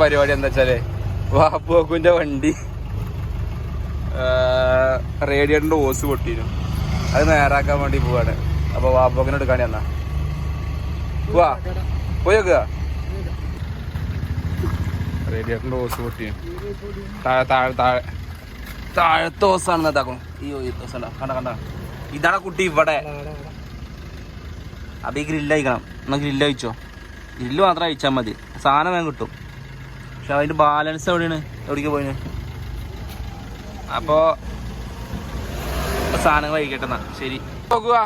പരിപാടി എന്താ വെച്ചാൽ വാപ്പുവക്കുന്റെ വണ്ടി റേഡിയേറ്ററിന്റെ ഓസ് പൊട്ടിയിരുന്നു. അത് നേരാക്കാൻ വേണ്ടി പോവാണ്. അപ്പൊ വാപ്പുവക്കിനെ എടുക്കാണ്ടി എന്നാ പോവാ? പോയി വെക്കുക റേഡിയേറ്ററിന്റെ ഓസ് പൊട്ടിയും താഴെ താഴെ താഴെ. താഴത്തെ ഓസാണ് ഇതാക്കും ഈ ഓസ് കണ്ട കണ്ട ഇതാണ് കുട്ടി ഇവിടെ. അപ്പൊ ഈ ഗ്രില്ല് അയക്കണം എന്നാ ഗ്രില്ല് അയച്ചോ ഗ്രില്ല് മാത്രം അയച്ചാൽ മതി. സാധനം വേഗം കിട്ടും. പക്ഷെ അതിന്റെ ബാലൻസ് എവിടെയാണ്? എവിടേക്ക് പോയിന്? അപ്പോ സാധനങ്ങൾ കഴിക്കട്ടെ എന്നാ. ശരി. നോക്കുക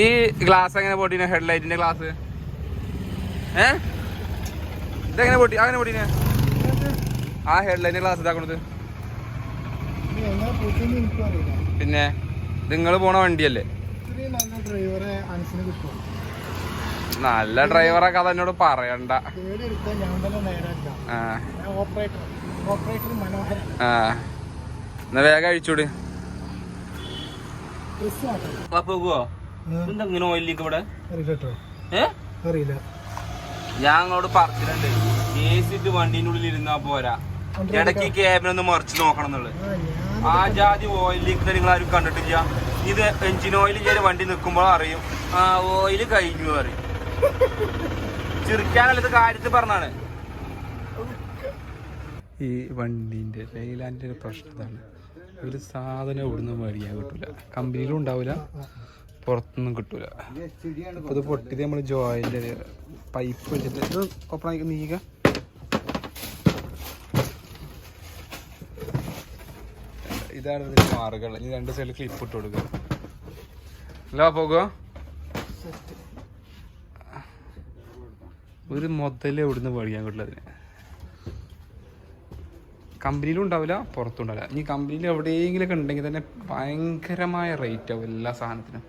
ഈ ഗ്ലാസ് എങ്ങനെ പൊട്ടീനെ? ഹെഡ്ലൈറ്റിന്റെ ഗ്ലാസ് ഏ? ഇതെങ്ങനെ പൊട്ടി? അങ്ങനെ പൊട്ടീനെ? ആ ഹെഡ്ലൈറ്റിന്റെ ഗ്ലാസ് ഇതാക്കണത്. പിന്നെ നിങ്ങൾ പോണ വണ്ടിയല്ലേ? ഡ്രൈവറെ നല്ല ഡ്രൈവറൊക്കെ അതെന്നോട് പറയണ്ട. Operator operator Manoharan. ആ. എന്നാ വേഗം അഴിച്ചൂട് ഡ്രസ് മാറ്റം പോകുവോ എന്താ ഇങ്ങനെ ഓയിലേക്ക് ഇവിടെ? അറിയില്ല. ഞാൻ അങ്ങോട്ട് പറഞ്ഞിട്ടുണ്ട് എ സിട്ട് വണ്ടീന്റെ ഉള്ളിൽ ഇരുന്നാ പോരാ. ഇടയ്ക്ക് ക്യാബിനൊന്ന് മറിച്ച് നോക്കണം എന്നുള്ളത്. ആ ജാതി ഓയിൽ ലീക്ക് നിങ്ങൾ ആരും കണ്ടിട്ടില്ല. ഇത് എഞ്ചിൻ ഓയിൽ ചെയ്ത് വണ്ടി നിൽക്കുമ്പോൾ അറിയും. ആ ഓയിൽ കഴിഞ്ഞു അറിയും ചിരിക്കാനല്ല ഇത് കാര്യത്തിൽ പറഞ്ഞാണ്. ഈ വണ്ടീന്റെ ഒരു പ്രശ്നം ഇതാണ് ഒരു സാധനം ഇവിടുന്ന് മേടിക്കാൻ കിട്ടൂല. കമ്പനിയിലും ഉണ്ടാവില്ല പുറത്തൊന്നും കിട്ടൂല. ഇപ്പൊ ഇത് പൊട്ടിയത് നമ്മൾ ജോയിന്റെ പൈപ്പ് വെച്ചിട്ട്. ഇത് ഓപ്പൺ നീക്ക ഇതാണ് ഇതിന്റെ മാർഗം. ഇനി രണ്ട് സൈഡിൽ ക്ലിപ്പ് ഇട്ട് കൊടുക്കുക. അല്ല പോകുക ഒരു മുതലേ ഇവിടുന്ന് മേടിക്കാൻ കിട്ടില്ല അതിന്. കമ്പനിയിലും ഉണ്ടാവില്ല പുറത്തും ഉണ്ടാവില്ല. ഇനി കമ്പനിയിൽ എവിടെയെങ്കിലൊക്കെ ഉണ്ടെങ്കിൽ തന്നെ ഭയങ്കരമായ റേറ്റ് ആവും എല്ലാ സാധനത്തിനും.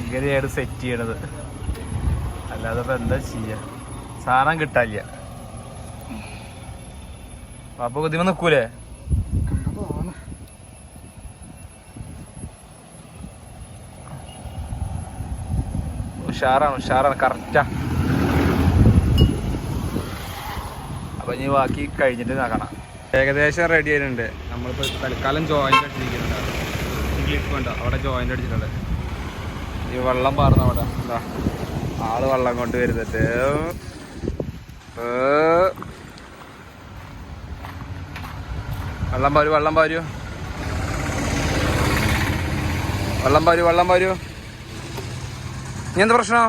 എങ്ങനെയാണ് സെറ്റ് ചെയ്യണത്. അല്ലാതെ ഇപ്പൊ എന്താ ചെയ്യുക സാധനം കിട്ടാനില്ല. അപ്പൊ കുതിമ നിക്കൂലേ? ഉഷാറാണ് ഉഷാറാണ് കറക്റ്റാ അപ്പൊ ഇനി ബാക്കി കഴിഞ്ഞിട്ട് നോക്കണം ഏകദേശം റെഡി ആയിട്ടുണ്ട്. നമ്മളിപ്പോ തൽക്കാലം ജോയിന്റ് അടിച്ചിരിക്കുന്നുണ്ട് ഇംഗ്ലീഷ് അവിടെ ജോയിന്റ് അടിച്ചിട്ടുണ്ട്. ഈ വെള്ളം പാർന്ന അവിടെ. എന്താ ആൾ വെള്ളം കൊണ്ട് വരുന്നുണ്ട്. വെള്ളം പാരു വെള്ളം പാരു. വെള്ളം പാരു വെള്ളം പാരു. ഇനി എന്താ പ്രശ്നം?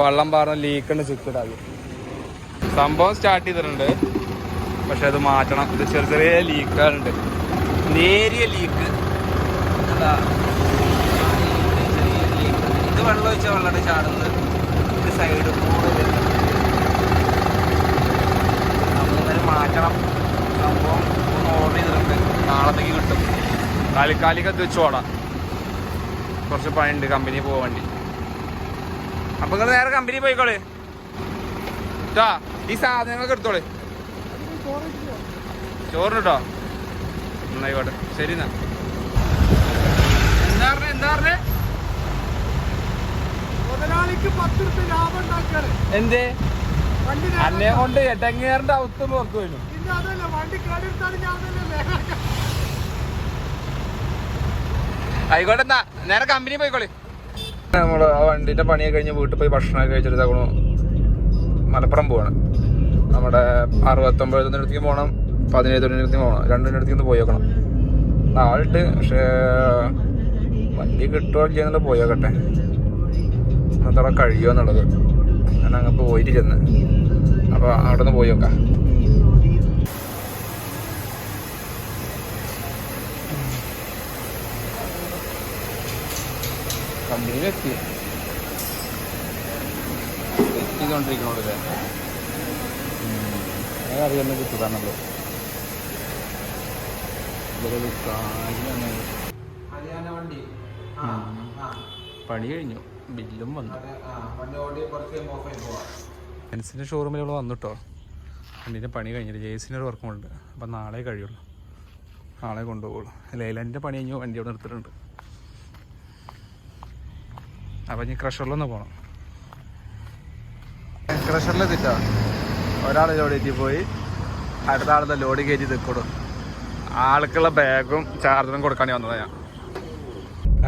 വെള്ളം പാർന്ന ലീക്കുണ്ട് ചുറ്റിടാത് സംഭവം സ്റ്റാർട്ട് ചെയ്തിട്ടുണ്ട്. പക്ഷെ അത് മാറ്റണം. ഇത് ചെറിയ ചെറിയ ലീക്കുകളുണ്ട് നേരിയ ലീക്ക് ഇത് വെള്ളം ഒഴിച്ചാൽ വെള്ളം ചാടുന്നത്. ഇത് സൈഡ് കൂടെ വരുന്നത് നമ്മളിങ്ങനെ മാറ്റണം സംഭവം ഒന്ന് ഓർഡർ ചെയ്തിട്ടുണ്ട് നാളത്തേക്ക് കിട്ടും താൽക്കാലിക ഇത് കുറച്ച് പണിയുണ്ട് കമ്പനി പോവാൻ വേണ്ടി. അപ്പൊ നിങ്ങൾ നേരെ കമ്പനി പോയിക്കോളെ. കേട്ടോ ഈ സാധനങ്ങളൊക്കെ എടുത്തോളെ. ചോറിന് കേട്ടോ എന്നായിക്കോട്ടെ ശരി എന്നാ. എന്താ പറഞ്ഞേ? എന്താ പറഞ്ഞേ? മുതലാളിക്ക് പത്ത് റുപ്യ ലാഭം ഉണ്ടാക്കാറ് എന്തേ? അന്നെ കൊണ്ട് എട്ടങ്ങേറിന്റെ അവസ്ഥ പോയിരുന്നു പിന്നെ അതല്ല വണ്ടി കേടെടുത്താണ് ഞാൻ തന്നെ ആയിക്കോട്ടെ എന്നാ നേരെ കമ്പനി പോയിക്കോളി. നമ്മൾ ആ വണ്ടിന്റെ പണിയൊക്കെ കഴിഞ്ഞ് വീട്ടിൽ പോയി ഭക്ഷണമൊക്കെ കഴിച്ചിട്ട് ഇതാക്കണു മലപ്പുറം പോവാണ്. നമ്മുടെ അറുപത്തി അടുത്തേക്ക് പോകണം പതിനേഴ് അടുത്തേക്ക് പോകണം രണ്ടിന്റെ അടുത്തേക്ക് പോയി നോക്കണം നാളിട്ട് പക്ഷേ വണ്ടി കിട്ടുമോ ഇല്ല എന്നുള്ള പോയി നോക്കട്ടെ അത്ര കഴിയുമോ എന്നുള്ളത്. ഞാൻ അങ്ങ് പോയിട്ട് ചെന്ന്. അപ്പോൾ അവിടെ നിന്ന് പോയി നോക്കാം കമ്പനിയിലെത്തി. എത്തിക്കൊണ്ടിരിക്കണോടല്ലേ അറിയാൻ കിട്ടുകയാണല്ലോ പണി കഴിഞ്ഞു. ബില്ലും വന്നു. ജെൻസിന്റെ ഷോറൂമിൽ ഇവിടെ വന്നിട്ടോ. വണ്ടീന്റെ പണി കഴിഞ്ഞിട്ട് ജേസിന്റെ ഒരു വർക്കും ഉണ്ട്. അപ്പം നാളെ കഴിയുള്ളൂ. നാളെ കൊണ്ടുപോകുള്ളൂ ലൈലാൻഡിന്റെ പണി കഴിഞ്ഞു. വണ്ടി അവിടെ നിർത്തിയിട്ടുണ്ട്. അപ്പം ഇനി ക്രഷറിലൊന്ന് പോകണം ക്രഷറിലെത്തിട്ടോ ഒരാൾ ലോഡ് കയറ്റി പോയി. അടുത്ത ആളുടെ ലോഡ് കയറ്റി നിൽക്കണം ആൾക്കുള്ള ബാഗും ചാർജറും കൊടുക്കാൻ വന്നതാണ് ഞാൻ.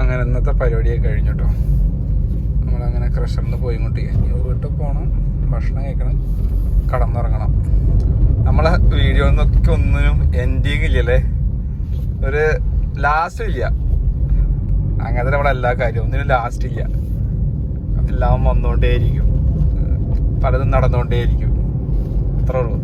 അങ്ങനെ ഇന്നത്തെ പരിപാടിയൊക്കെ കഴിഞ്ഞു കേട്ടോ നമ്മളങ്ങനെ ക്രഷറിൽ പോയി ഇങ്ങോട്ട് ഇനി വീട്ടിൽ പോകണം ഭക്ഷണം കഴിക്കണം. കടന്നുറങ്ങണം. നമ്മളെ വീഡിയോ എന്നൊക്കെ ഒന്നിനും എൻഡിങ് ഇല്ലല്ലേ? ഒരു ലാസ്റ്റ് ഇല്ല. അങ്ങനത്തെ നമ്മുടെ എല്ലാ കാര്യവും ഒന്നിനും ലാസ്റ്റ് ഇല്ല. എല്ലാം വന്നുകൊണ്ടേയിരിക്കും പലതും നടന്നുകൊണ്ടേയിരിക്കും അത്രേ ഉള്ളൂ.